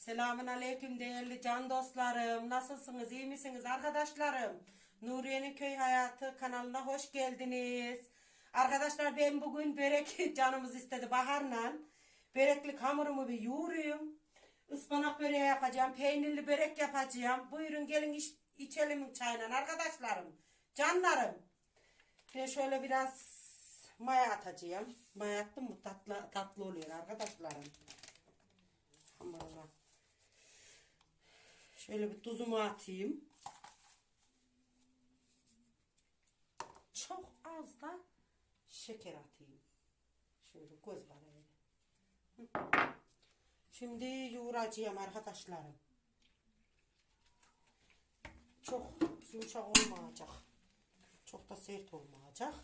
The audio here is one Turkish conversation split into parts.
Selamun aleyküm değerli can dostlarım. Nasılsınız? iyi misiniz arkadaşlarım? Nuriye'nin köy hayatı kanalına hoş geldiniz. Arkadaşlar ben bugün börek canımız istedi baharla. Böreklik hamurumu bir yoğuruyum. Ispanak böreği yapacağım. Peynirli börek yapacağım. Buyurun gelin iç, içelim çayla arkadaşlarım. Canlarım. Ben şöyle biraz maya atacağım. Maya attım mı tatlı, tatlı oluyor arkadaşlarım. Hamuruna. Şöyle bir tuzumu atayım. Çok az da şeker atayım. Şöyle göz var. Şimdi yoğuracağım arkadaşlarım. Çok yumuşak olmayacak. Çok da sert olmayacak.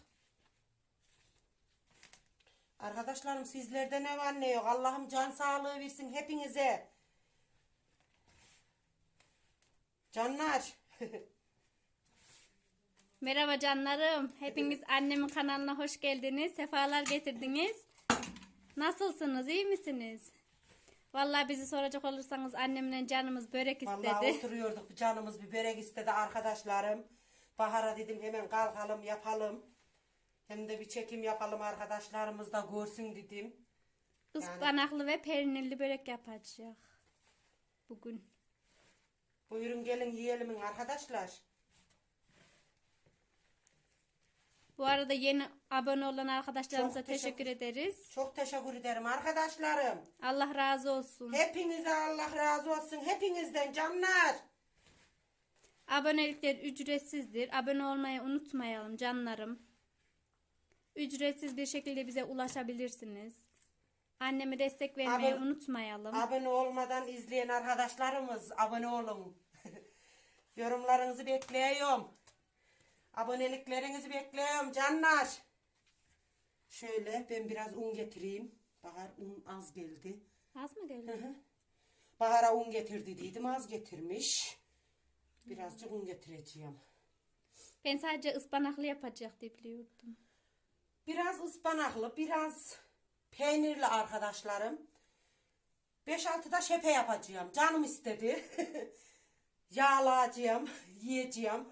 Arkadaşlarım sizlerde ne var ne yok. Allah'ım can sağlığı versin hepinize. Canlar. Merhaba canlarım. Hepiniz annemin kanalına hoş geldiniz. Sefalar getirdiniz. Nasılsınız? iyi misiniz? Vallahi bizi soracak olursanız annemle canımız börek Vallahi istedi. oturuyorduk bir canımız bir börek istedi arkadaşlarım. Bahar'a dedim hemen kalkalım yapalım. Hem de bir çekim yapalım arkadaşlarımız da görsün dedim. Ispanaklı ve peynirli börek yapacak. Bugün. Buyurun gelin yiyelim arkadaşlar. Bu arada yeni abone olan arkadaşlarımıza Çok teşekkür- teşekkür ederiz. Çok teşekkür ederim arkadaşlarım. Allah razı olsun. Hepinize Allah razı olsun. Hepinizden canlar. Abonelikler ücretsizdir. Abone olmayı unutmayalım canlarım. Ücretsiz bir şekilde bize ulaşabilirsiniz. Anneme destek vermeyi Abone- unutmayalım. Abone olmadan izleyen arkadaşlarımız abone olun. Yorumlarınızı bekliyorum. Aboneliklerinizi bekliyorum canlar. Şöyle ben biraz un getireyim. Bahar un az geldi. Az mı geldi? Bahar'a un getirdi dedim az getirmiş. Birazcık un getireceğim. Ben sadece ıspanaklı yapacak diye biliyordum. Biraz ıspanaklı, biraz peynirli arkadaşlarım. 5-6 da şepe yapacağım. Canım istedi. Yağlayacağım, yiyeceğim.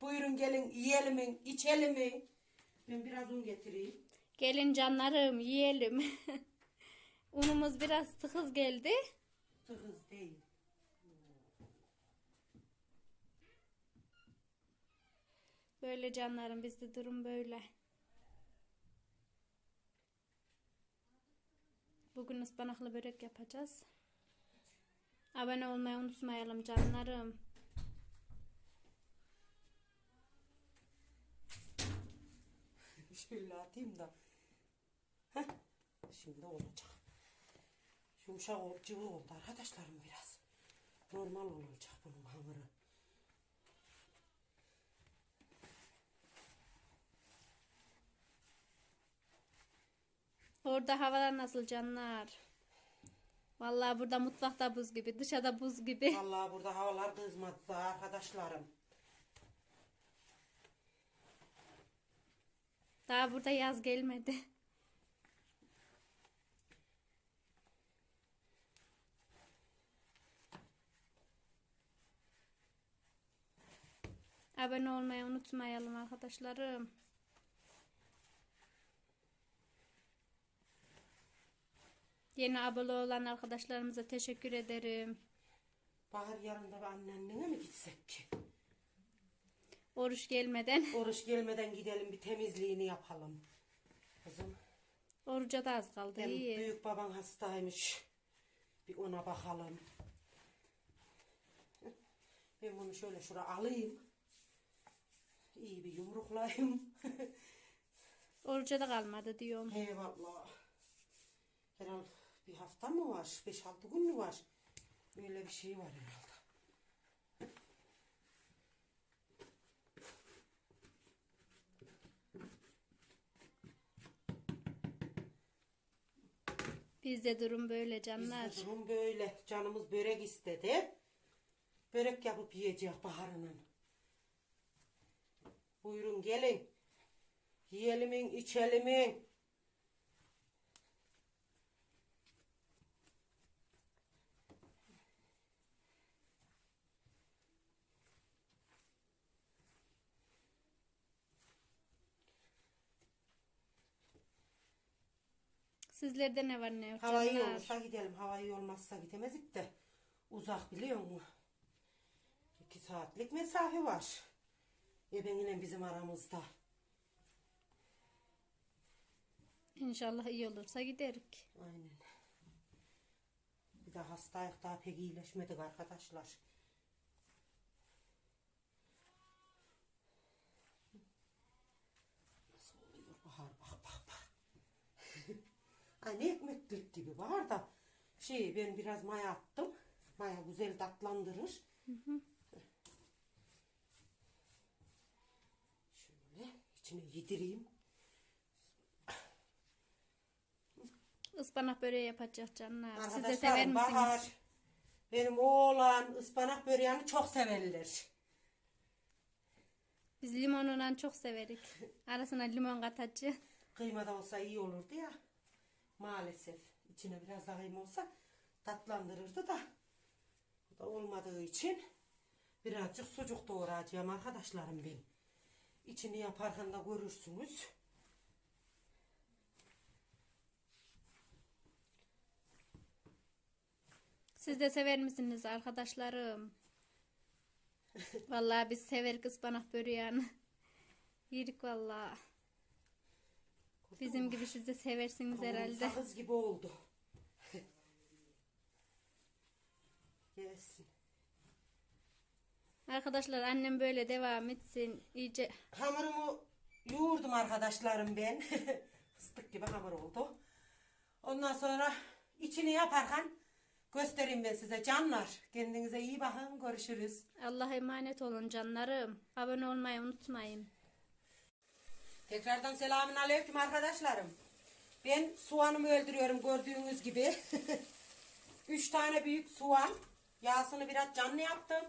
Buyurun gelin yiyelim, içelim. Ben biraz un getireyim. Gelin canlarım yiyelim. Unumuz biraz tıkız geldi. Tığız değil. Böyle canlarım bizde durum böyle. Bugün ıspanaklı börek yapacağız. Abone olmayı unutmayalım canlarım. Şöyle atayım da. Heh, şimdi olacak. Yumuşak cıvı oldu arkadaşlarım biraz. Normal olacak bunun hamuru. Orada havalar nasıl canlar? Vallahi burada mutfakta buz gibi, dışarıda buz gibi. Vallahi burada havalar kızmadı da arkadaşlarım. Daha burada yaz gelmedi. Abone olmayı unutmayalım arkadaşlarım. Yeni abone olan arkadaşlarımıza teşekkür ederim. Bahar yarın da bir anneannene mi gitsek ki? Oruç gelmeden. Oruç gelmeden gidelim bir temizliğini yapalım. Kızım Oruca da az kaldı. hem iyi. büyük baban hastaymış. Bir ona bakalım. Ben bunu şöyle şura alayım. İyi bir yumruklayayım. Oruca da kalmadı diyorum. Eyvallah. Herhal bir hafta mı var? 5-6 gün mü var? Öyle bir şey var herhalde. Bizde durum böyle canlar. Bizde durum böyle. Canımız börek istedi. Börek yapıp yiyecek baharının. Buyurun gelin. Yiyelimin, içelimin. Sizlerde ne var ne yok Hava iyi canlar? olursa gidelim. Hava iyi olmazsa gidemezik de. Uzak biliyor musun? İki saatlik mesafe var. Ebenle bizim aramızda. İnşallah iyi olursa giderik. Aynen. Bir de hastayık daha pek iyileşmedik arkadaşlar. Nasıl oluyor bahar bak bak bak. Hani ekmeklik gibi var da şey ben biraz maya attım. Maya güzel tatlandırır. Şöyle içine yedireyim. Ispanak böreği yapacak canlar. Siz de sever misiniz? Bahar benim oğlan ıspanak böreğini çok severler. Biz limonundan çok severik. Arasına limon katacı. Kıyma da olsa iyi olurdu ya. Maalesef içine biraz kıyma olsa tatlandırırdı da. Bu da olmadığı için birazcık sucuk doğrayacağım arkadaşlarım ben. İçini yaparken da görürsünüz. Siz de sever misiniz arkadaşlarım? Vallahi biz severik ıspanak böreğini. Yerik vallahi. Bizim gibi siz de seversiniz herhalde. Sakız gibi oldu. Gelsin. Arkadaşlar annem böyle devam etsin. İyice Hamurumu yoğurdum arkadaşlarım ben. Fıstık gibi hamur oldu. Ondan sonra içini yaparken göstereyim ben size canlar. Kendinize iyi bakın. Görüşürüz. Allah'a emanet olun canlarım. Abone olmayı unutmayın. Tekrardan selamün aleyküm arkadaşlarım. Ben soğanımı öldürüyorum gördüğünüz gibi. Üç tane büyük soğan. Yağsını biraz canlı yaptım.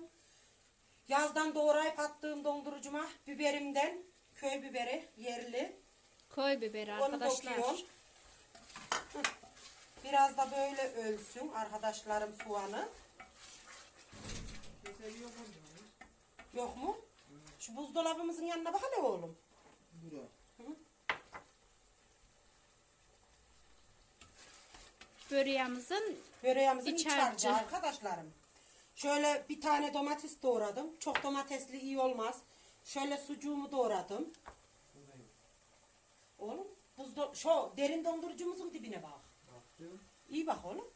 Yazdan doğrayıp attığım dondurucuma biberimden köy biberi yerli. Koy biberi Onu arkadaşlar. Biraz da böyle ölsün arkadaşlarım soğanı. Yok mu? Şu buzdolabımızın yanına bak hele oğlum. Böreğimizin Böreğimizin İç iç harcı harcı. arkadaşlarım. Şöyle bir tane domates doğradım. Çok domatesli iyi olmaz. Şöyle sucuğumu doğradım. Oğlum buzdo şu derin dondurucumuzun dibine bak. İyi bak oğlum.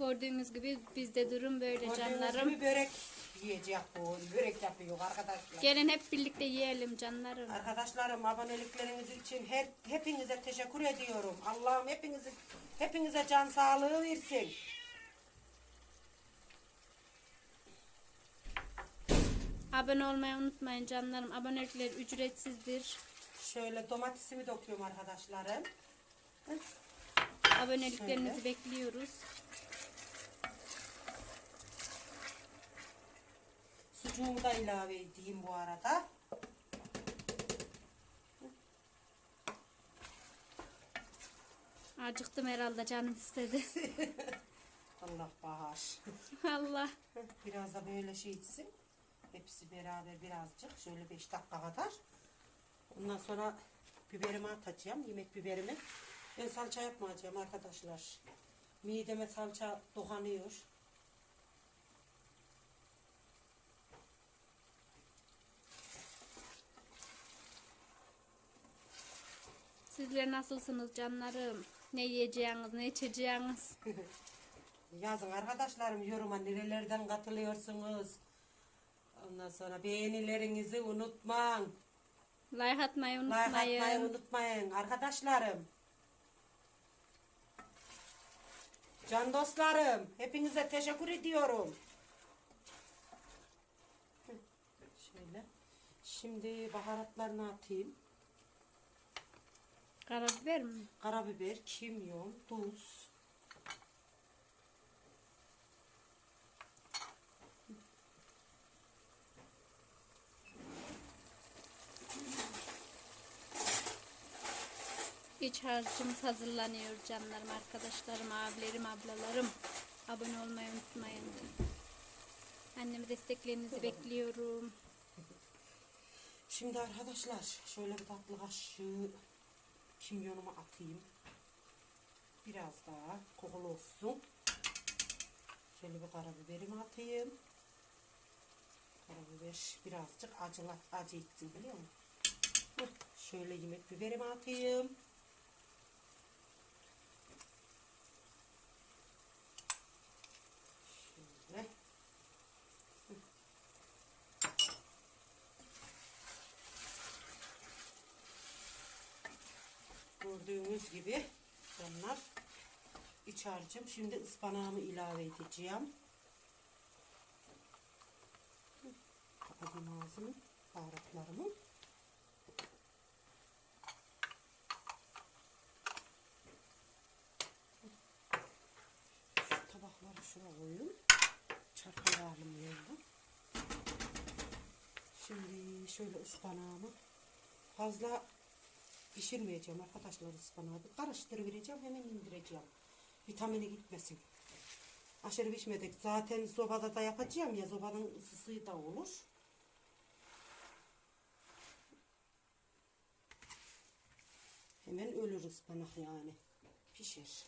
Gördüğünüz gibi bizde durum böyle Gördüğünüz canlarım. gibi börek yiyecek bu. Börek yapıyor arkadaşlar. Gelin hep birlikte yiyelim canlarım. Arkadaşlarım abonelikleriniz için her hepinize teşekkür ediyorum. Allah'ım hepinizi hepinize can sağlığı versin. Abone olmayı unutmayın canlarım. Abonelikler ücretsizdir. Şöyle domatesimi döküyorum arkadaşlarım. Aboneliklerinizi Şöyle. bekliyoruz. Sucuğumu da ilave edeyim bu arada. Acıktım herhalde canım istedi. Allah bahar. Allah. Biraz da böyle şey içsin. Hepsi beraber birazcık. Şöyle 5 dakika kadar. Ondan sonra biberimi atacağım. Yemek biberimi. Ben salça yapmayacağım arkadaşlar. Mideme salça dokanıyor. Sizler nasılsınız canlarım? Ne yiyeceğiniz, ne içeceğiniz? Yazın arkadaşlarım yoruma nerelerden katılıyorsunuz. Ondan sonra beğenilerinizi unutmayın. Like atmayı Like atmayı unutmayın. unutmayın arkadaşlarım. Can dostlarım, hepinize teşekkür ediyorum. Şöyle. Şimdi baharatlarını atayım. Karabiber mi? Karabiber, kimyon, tuz. İç harcımız hazırlanıyor canlarım, arkadaşlarım, abilerim, ablalarım. Abone olmayı unutmayın. Annemi desteklerinizi bekliyorum. Şimdi arkadaşlar şöyle bir tatlı kaşığı kimyonumu atayım. biraz daha kokulu olsun. Şöyle bir karabiberimi atayım. Karabiber birazcık acıla, acı etsin biliyor musun? Şöyle yemek biberimi atayım. Şöyle. Gördüğünüz gibi bunlar iç harcım. Şimdi ıspanağımı ilave edeceğim. Kapatayım ağzını. Baharatlarımı. Şu tabakları şuraya koyayım. Çarpılayalım yerden. Şimdi şöyle ıspanağımı fazla pişirmeyeceğim arkadaşlar ıspanağı. Karıştırıvereceğim hemen indireceğim. Vitamini gitmesin. Aşırı pişmedik. Zaten sobada da yapacağım ya sobanın ısısı da olur. Hemen ölür ıspanak yani. Pişir.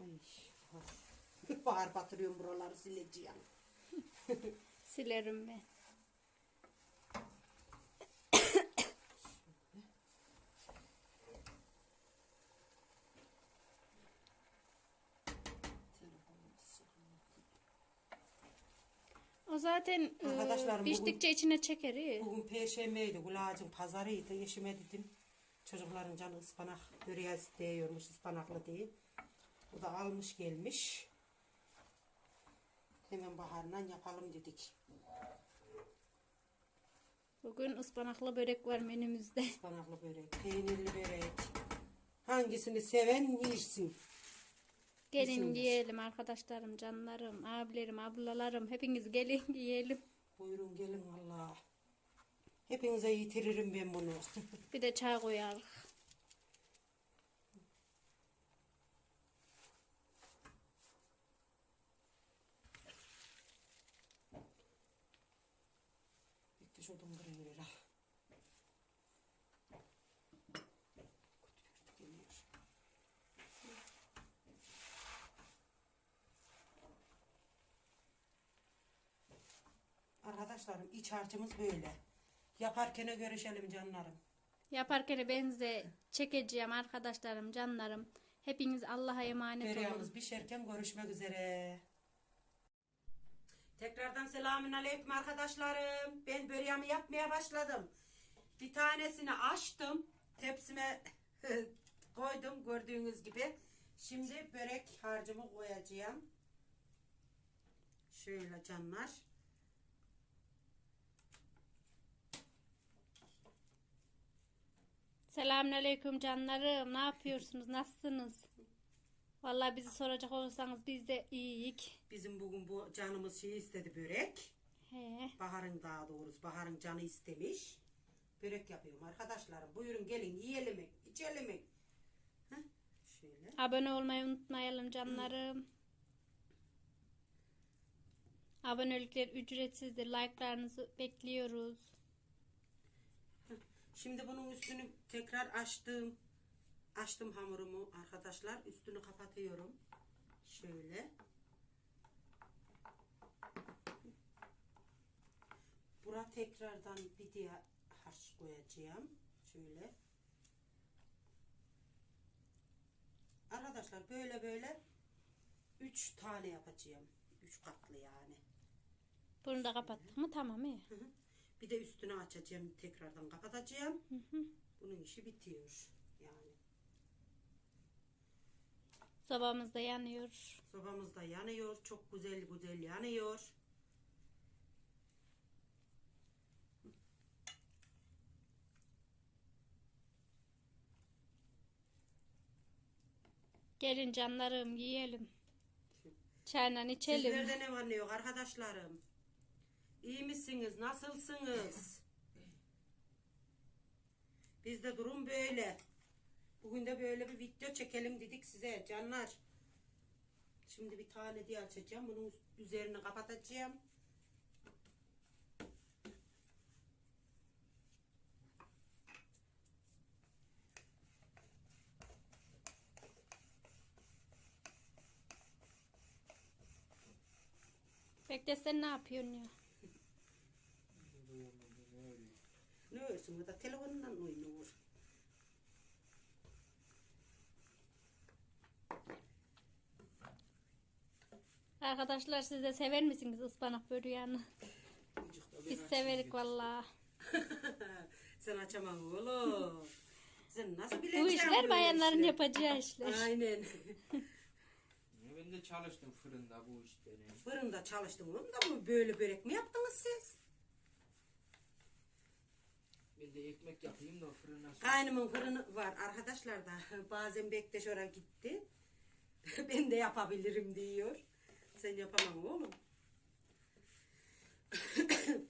Ay, bahar. batırıyorum buraları sileceğim. Silerim ben. O zaten e, Arkadaşlarım, piştikçe içine çeker. iyi. Bugün perşembeydi, Gulağacın pazarıydı. Eşime dedim, çocukların canı ıspanak böreği istiyormuş ıspanaklı diye. O da almış gelmiş. Hemen baharından yapalım dedik. Bugün ıspanaklı börek var menümüzde. Ispanaklı börek, peynirli börek. Hangisini seven yersin. Gelin Bizim- yiyelim arkadaşlarım, canlarım, abilerim, ablalarım. Hepiniz gelin yiyelim. Buyurun gelin valla. Hepinize yitiririm ben bunu. Bir de çay koyarız. Arkadaşlarım iç harcımız böyle. Yaparken görüşelim canlarım. Yaparken ben size çekeceğim arkadaşlarım, canlarım. Hepiniz Allah'a emanet olun. Böreğimiz pişerken görüşmek üzere. Tekrardan selamün aleyküm arkadaşlarım. Ben böreğimi yapmaya başladım. Bir tanesini açtım. Tepsime koydum gördüğünüz gibi. Şimdi börek harcımı koyacağım. Şöyle canlar. Selamünaleyküm canlarım. Ne yapıyorsunuz? Nasılsınız? Vallahi bizi soracak olursanız biz de iyiyik. Bizim bugün bu canımız şey istedi börek. He. Bahar'ın daha doğrusu Bahar'ın canı istemiş. Börek yapıyorum arkadaşlarım. Buyurun gelin yiyelim mi? içelim mi? Heh, Şöyle. Abone olmayı unutmayalım canlarım. Abonelikler ücretsizdir. Like'larınızı bekliyoruz. Şimdi bunun üstünü tekrar açtım. Açtım hamurumu arkadaşlar. Üstünü kapatıyorum. Şöyle. Bura tekrardan bir diye harç koyacağım. Şöyle. Arkadaşlar böyle böyle üç tane yapacağım. Üç katlı yani. Bunu da kapattık mı? Tamam iyi. Hı hı. Bir de üstünü açacağım. Tekrardan kapatacağım. Bunun işi bitiyor. Yani. Sobamız da yanıyor. Sobamız da yanıyor. Çok güzel güzel yanıyor. Gelin canlarım yiyelim. Çayla içelim. Sizlerde ne var ne yok arkadaşlarım? İyi misiniz? Nasılsınız? Bizde durum böyle. Bugün de böyle bir video çekelim dedik size canlar. Şimdi bir tane diye açacağım. Bunun üzerine kapatacağım. Bekle sen ne yapıyorsun ya? Ne örsün o da telefonundan oynuyor. Arkadaşlar siz de sever misiniz ıspanak böreğini? Biz severik valla. Sen açamam oğlum. Sen nasıl bileceksin? Bu işler bayanların işleri? yapacağı işler. Aynen. Ben de çalıştım fırında bu işleri. Fırında çalıştım oğlum da bu böyle börek mi yaptınız siz? Ben de ekmek yapayım da fırına sok. Kaynımın fırını var arkadaşlar da bazen Bektaş oraya gitti. ben de yapabilirim diyor. Sen yapamam oğlum.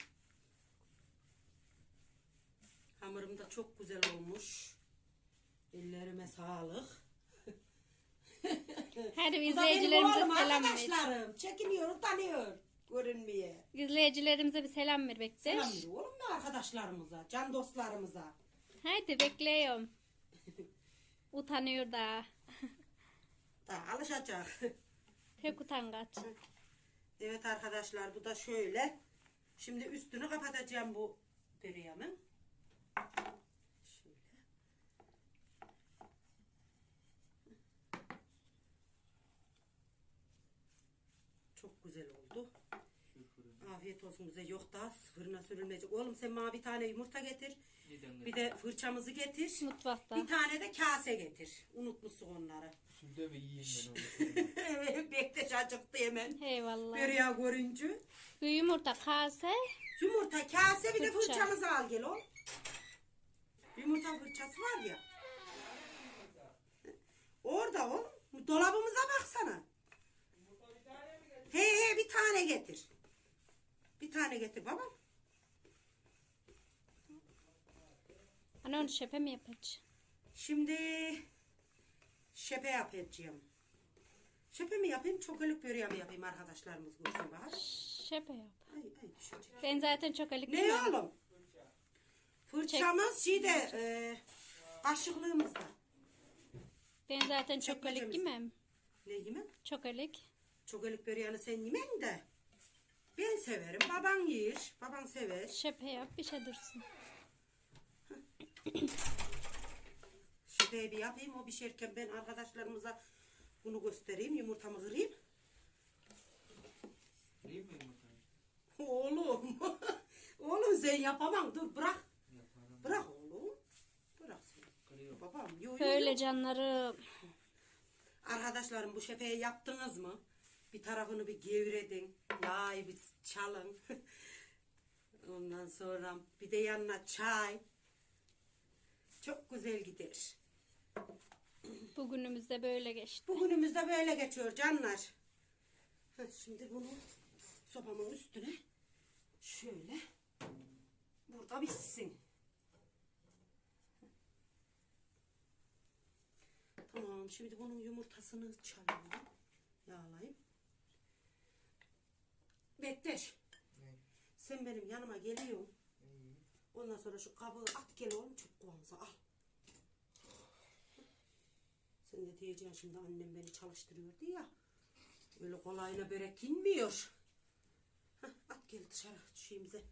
Hamurum da çok güzel olmuş. Ellerime sağlık. Hadi Bu da benim izleyicilerimize oğlum selam ver. arkadaşlarım. Çekiniyor, utanıyor. Görünmeye. İzleyicilerimize bir selam ver Bektaş. Selam ver oğlum da arkadaşlarımıza, can dostlarımıza. Haydi bekliyorum. Utanıyor da. Da alışacak. Pek utangaç. Evet arkadaşlar bu da şöyle. Şimdi üstünü kapatacağım bu böreğimin. Şöyle. Çok güzel oldu. Şu fırına. Afiyet olsun bize. Yok da fırına sürülmeyecek. Oğlum sen bana bir tane yumurta getir. Neden Bir de fırçamızı getir. Mutfakta. Bir tane de kase getir. Unutmuşsun onları. Süde mi yiyeyim ben onu? Evet, Bektaş acıktı hemen. Eyvallah. Böreği görünce. Bir yumurta kase. Yumurta kase bir de Fırça. fırçamızı al gel oğlum. Yumurta fırçası var ya. Orada oğlum. Dolabımıza baksana. He he bir tane getir. Bir tane getir babam. Hani onu şepe mi yapacağız? Şimdi şepe yapacağım. Şepe mi yapayım, çokoluk böreği mi yapayım arkadaşlarımız görsün bahar. Şepe yap. Ay ay düşecek. Ben zaten çok elik Ne bilmem. oğlum? Fırçamız şeyde e, kaşıklığımızda. Ben zaten çok elik Çekmecemiz. yemem. Ne yemem? Çok elik. Çokoluk böreğini sen yemen de. Ben severim. Baban yer. Baban sever. Şepe yap bir şey dursun. Şöyle bir yapayım. O pişerken ben arkadaşlarımıza bunu göstereyim. Yumurtamı kırayım. Yiyeyim mi yumurtayı? Oğlum. oğlum sen yapamam. Dur bırak. Yaparım. Bırak oğlum. Bırak sen. Kırıyorum. Babam. Yo, yo, Böyle yo. canlarım. Arkadaşlarım bu şefeyi yaptınız mı? Bir tarafını bir gevredin. Yağı bir çalın. Ondan sonra bir de yanına çay. Çok güzel gider. Bugünümüz de böyle geçti. Bugünümüz de böyle geçiyor canlar. Ha, şimdi bunu sopamın üstüne şöyle burada bitsin. Tamam şimdi bunun yumurtasını çalayım. Yağlayayım. Bekleş. Ne? Sen benim yanıma geliyorsun. İyi. Ondan sonra şu kabı at gel oğlum çubuklarımıza al. Sen de diyeceksin şimdi annem beni çalıştırıyordu ya. Öyle kolayla börek inmiyor. Hah, at gel dışarı şeyimize.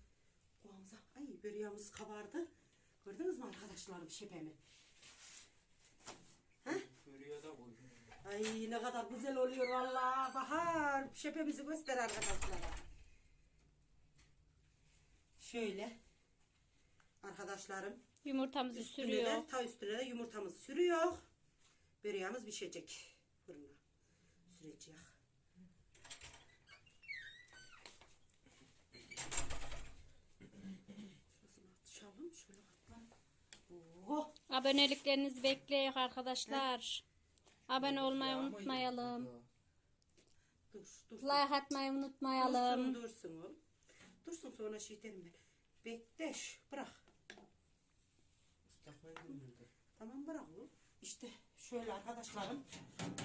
Kovamıza. Ay böreğimiz kabardı. Gördünüz mü arkadaşlarım şepemi? Fırıya da koydum. Ay ne kadar güzel oluyor vallahi. Bahar şepemizi göster arkadaşlara. Şöyle. Arkadaşlarım Yumurtamızı Üstüne sürüyor. de, ta üstüne de yumurtamızı sürüyor. Böreğimiz pişecek. Fırına sürecek. Şöyle. Oh, Aboneliklerinizi bekleyin arkadaşlar. Abone olmayı unutmayalım. dur, dur. Like atmayı Dursun, unutmayalım. dursun oğlum. Dursun sonra şey derim ben. Bekleş, bırak. Tamam bırak oğlum. İşte şöyle arkadaşlarım.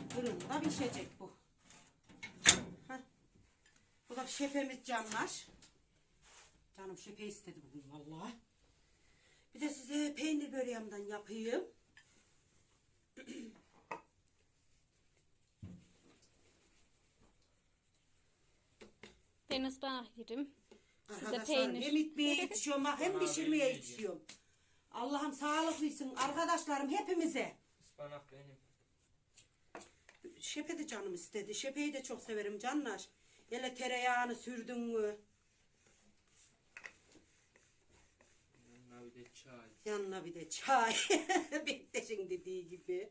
Fırında pişecek bu. Heh. Bu da şefemiz canlar. Canım şepe istedi bugün vallahi. Bir de size peynir böreğimden yapayım. Ben ıspanak yerim. Arkadaşlar peynir. hem itmeye yetişiyorum bak hem pişirmeye yetişiyorum. Allah'ım sağlık versin arkadaşlarım hepimize. Ispanak benim. Şepe de canım istedi. Şepeyi de çok severim canlar. Hele tereyağını sürdün mü? Yanına bir de çay. Yanına bir de çay. Bektaş'ın dediği gibi.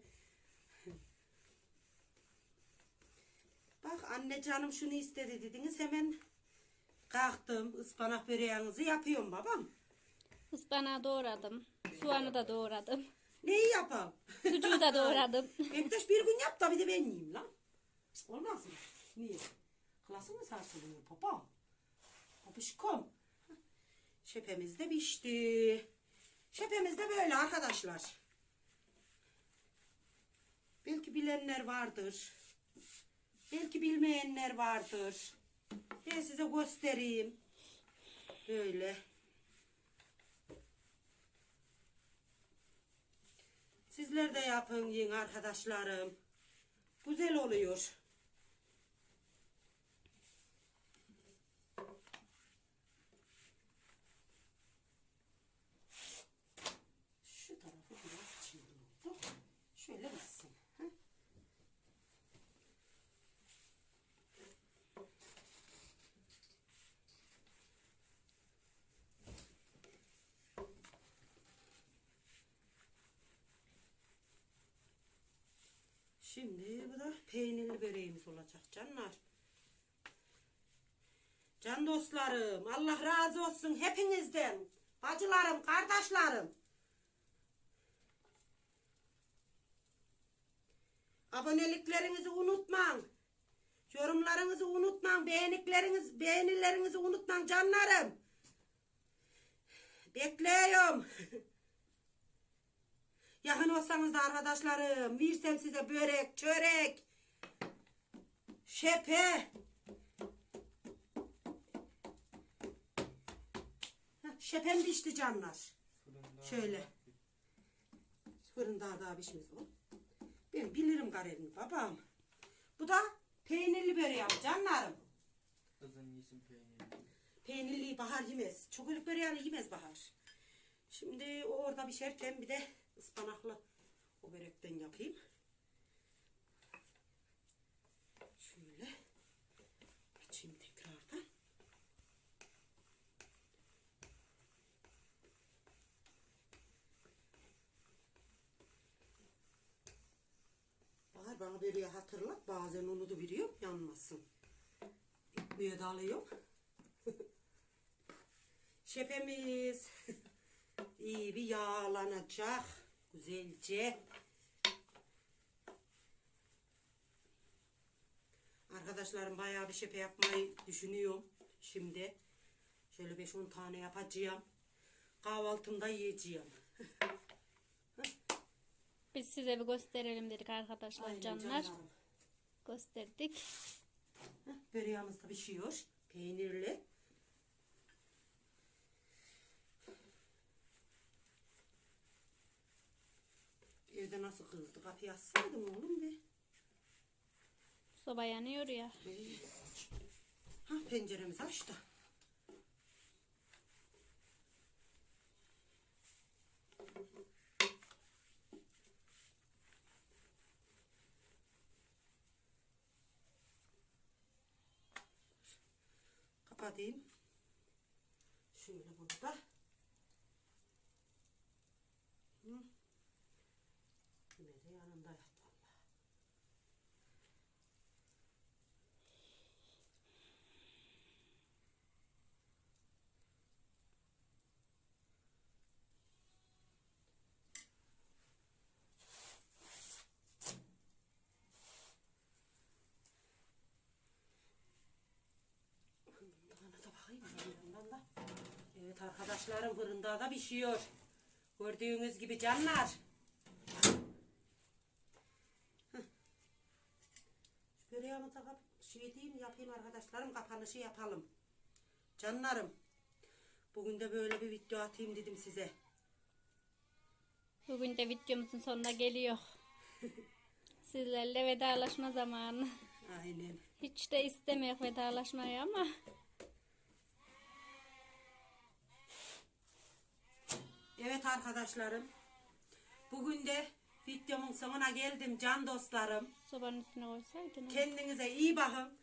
Bak anne canım şunu istedi dediniz hemen kalktım ıspanak böreğinizi yapıyorum babam. Ispanağı doğradım. Soğanı da doğradım. Neyi yapam? Sucuğu da doğradım. Bektaş bir gün yap da bir de ben yiyeyim lan. Olmaz mı? Niye? Klasın mı sarsılıyor papa? Papışkom. Şepemiz de pişti. Şepemiz de böyle arkadaşlar. Belki bilenler vardır. Belki bilmeyenler vardır. Ben size göstereyim. Böyle. Sizler de yapın yiyin arkadaşlarım. Güzel oluyor. Şu tarafı biraz çiğ oldu. Şöyle gitsin. hı? Şimdi bu da peynirli böreğimiz olacak canlar. Can dostlarım Allah razı olsun hepinizden. Bacılarım, kardeşlerim. Aboneliklerinizi unutmayın. Yorumlarınızı unutmayın. Beğenikleriniz, beğenilerinizi unutmayın canlarım. Bekliyorum. Yakın olsanız da arkadaşlarım. Versem size börek, çörek, şepe. Heh, Şepem pişti canlar. Fırında Şöyle. Fırında daha pişmez o. Ben bilirim garerini babam. Bu da peynirli böreğim canlarım. Kızın yesin peyniri. Peynirli bahar yemez. Çokoluk böreğini yemez bahar. Şimdi o orada pişerken bir de ıspanaklı o börekten yapayım. Şöyle açayım tekrardan. Bahar bana böreği hatırlat. Bazen onu da biliyorum. Yanmasın. Ekmeğe de alıyorum. Şefemiz iyi bir yağlanacak güzelce. Arkadaşlarım bayağı bir şepe yapmayı düşünüyorum şimdi. Şöyle 5-10 tane yapacağım. Kahvaltımda yiyeceğim. Biz size bir gösterelim dedik arkadaşlar Aynen canlar. canlarım. Gösterdik. Böreğimiz de pişiyor. Peynirli. Evde nasıl kızdı? Kapıyı açsaydın oğlum be. Soba yanıyor ya. Ha penceremizi açtı. Kapatayım. Şöyle bunu da. Hı. Yine de yanında yat vallahi. Bana da bakayım bir yandan da. Evet arkadaşlarım fırında da pişiyor. Gördüğünüz gibi canlar. Böreğimi da kap şey diyeyim yapayım arkadaşlarım kapanışı yapalım. Canlarım. Bugün de böyle bir video atayım dedim size. Bugün de videomuzun sonuna geliyor. Sizlerle vedalaşma zamanı. Aynen. Hiç de istemiyor vedalaşmayı ama Evet arkadaşlarım. Bugün de videomun sonuna geldim can dostlarım. Sobanın üstüne koysaydın. Kendinize iyi bakın.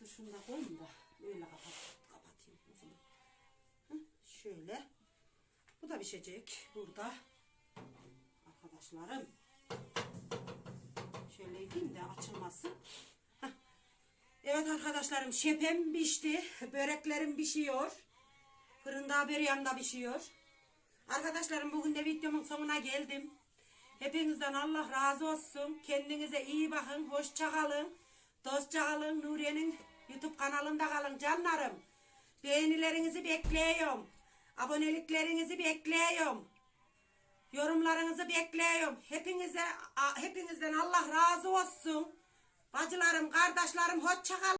Dur şunu da koyayım da öyle kapat, kapatayım. o zaman. Hı, Şöyle. Bu da pişecek burada. Arkadaşlarım. Şöyle yapayım da açılmasın. Heh. Evet arkadaşlarım şepem pişti. Böreklerim pişiyor. Fırında bir yanda pişiyor. Arkadaşlarım bugün de videomun sonuna geldim. Hepinizden Allah razı olsun. Kendinize iyi bakın. Hoşça kalın. Dostça kalın. Nuriye'nin YouTube kanalında kalın canlarım. Beğenilerinizi bekliyorum. Aboneliklerinizi bekliyorum. Yorumlarınızı bekliyorum. Hepinize hepinizden Allah razı olsun. Bacılarım, kardeşlerim hoşça kalın.